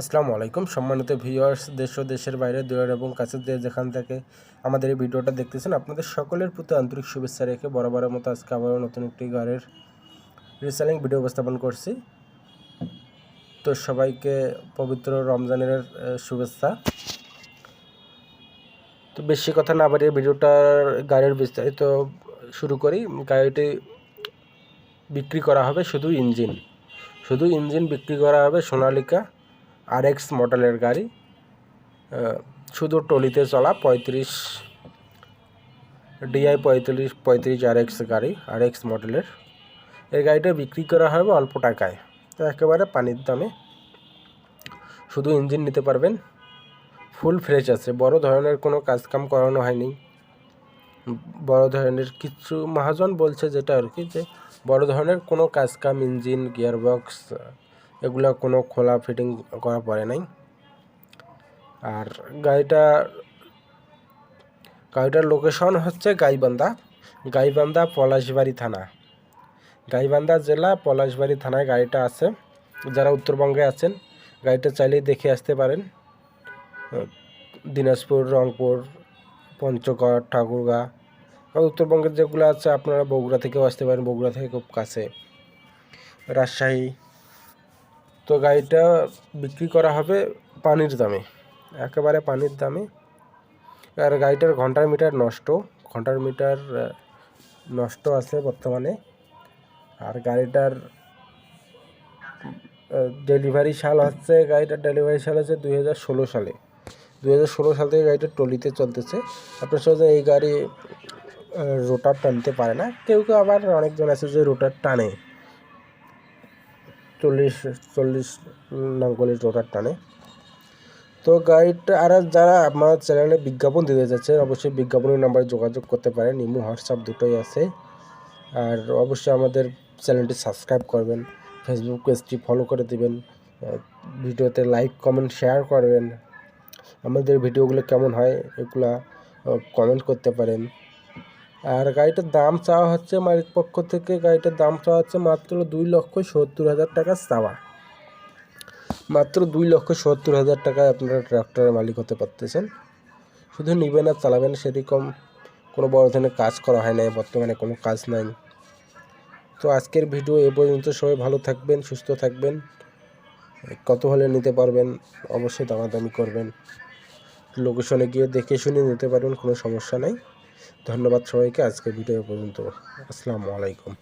আসসালামু আলাইকুম। সম্মানিত ভিউয়ার্স, দেশ ও দেশের বাইরে, দূরের এবং কাছের যে যেখান থেকে আমাদের এই ভিডিওটা দেখতেছেন, আপনাদের সকলের প্রতি আন্তরিক শুভেচ্ছা রেখে বরাবরের মতো আজকে আবারও নতুন একটি গাড়ির রিসেলিং ভিডিও উপস্থাপন করছি। তো সবাইকে পবিত্র রমজানের শুভেচ্ছা। তো বেশি কথা না বাড়িয়ে ভিডিওটার গাড়ির বিস্তারিত শুরু করি। গাড়িটি বিক্রি করা হবে শুধু ইঞ্জিন। শুধু ইঞ্জিন বিক্রি করা হবে সোনালিকা। আর এক্স মডেলের গাড়ি। শুধু টলিতে চলা পঁয়ত্রিশ ডিআই পঁয়ত্রিশ পঁয়ত্রিশ আর এক্স গাড়ি আর এক্স মডেলের এই গাড়িটা বিক্রি করা হবে অল্প টাকায়। তো একেবারে পানির দামে। শুধু ইঞ্জিন নিতে পারবেন। ফুল ফ্রেশ আছে। বড় ধরনের কোনো কাজকাম করানো হয়নি। বড় ধরনের কিছু, মহাজন বলছে যেটা আর কি যে, বড় ধরনের কোনো কাজকাম ইঞ্জিন, গিয়ারবক্স এগুলো কোনো খোলা ফিটিং করা পড়ে নাই। আর গাড়িটা, গাড়িটার লোকেশন হচ্ছে গাইবান্ধা গাইবান্ধা পলাশবাড়ি থানা। গাইবান্ধা জেলা পলাশবাড়ি থানায় গাড়িটা আছে। যারা উত্তরবঙ্গে আছেন, গাড়িটা চাইলেই দেখে আসতে পারেন। দিনাজপুর, রংপুর, পঞ্চগড়, ঠাকুরগা উত্তরবঙ্গের যেগুলো আছে, আপনারা বগুড়া থেকেও আসতে পারেন। বগুড়া থেকে খুব কাছে। রাজশাহী তো গাড়িটা বিক্রি করা হবে পানির দামে, একেবারে পানির দামে। আর গাড়িটার ঘণ্টার মিটার নষ্ট, ঘণ্টার মিটার নষ্ট আছে বর্তমানে। আর গাড়িটার ডেলিভারি সাল হচ্ছে, গাড়িটার ডেলিভারি সাল হচ্ছে দুই হাজার ষোলো সালে। দুই হাজার ষোলো সাল থেকে গাড়িটা টলিতে চলতেছে। আপনার সাথে এই গাড়ি রোটার টানতে পারে না। কেউ কেউ আবার অনেকজন আছে যে রোটার টানে। চল্লিশ চল্লিশ নাঙ্গলের রোটার টানে। তো গাড়িটা আর যারা আমার চ্যানেলে বিজ্ঞাপন দিতে যাচ্ছেন অবশ্যই বিজ্ঞাপনের নাম্বারে যোগাযোগ করতে পারেন। ইমো, হোয়াটসঅ্যাপ দুটোই আছে। আর অবশ্যই আমাদের চ্যানেলটি সাবস্ক্রাইব করবেন ফেসবুক পেজটি ফলো করে দিবেন ভিডিওতে লাইক কমেন্ট শেয়ার করবেন। আমাদের ভিডিওগুলো কেমন হয় এগুলা কমেন্ট করতে পারেন। আর গাড়িটার দাম চাওয়া হচ্ছে মালিক পক্ষ থেকে, গাড়িটার দাম চাওয়া হচ্ছে মাত্র দুই লক্ষ সত্তর হাজার টাকা চাওয়া। মাত্র দুই লক্ষ সত্তর হাজার টাকায় আপনারা ট্রাক্টরের মালিক হতে পারতেছেন। শুধু নিবেন আর চালাবেন সেরকম কোনো বড় ধরনের কাজ করা হয় না বর্তমানে কোনো কাজ নাই। তো আজকের ভিডিও এ পর্যন্ত, সবাই ভালো থাকবেন, সুস্থ থাকবেন, কত হলে নিতে পারবেন, অবশ্যই দামাদামি করবেন। লোকেশনে গিয়ে দেখে শুনে নিতে পারবেন, কোনো সমস্যা নাই। ধন্যবাদ সবাইকে আজকের ভিডিও পর্যন্ত। আসসালামু আলাইকুম।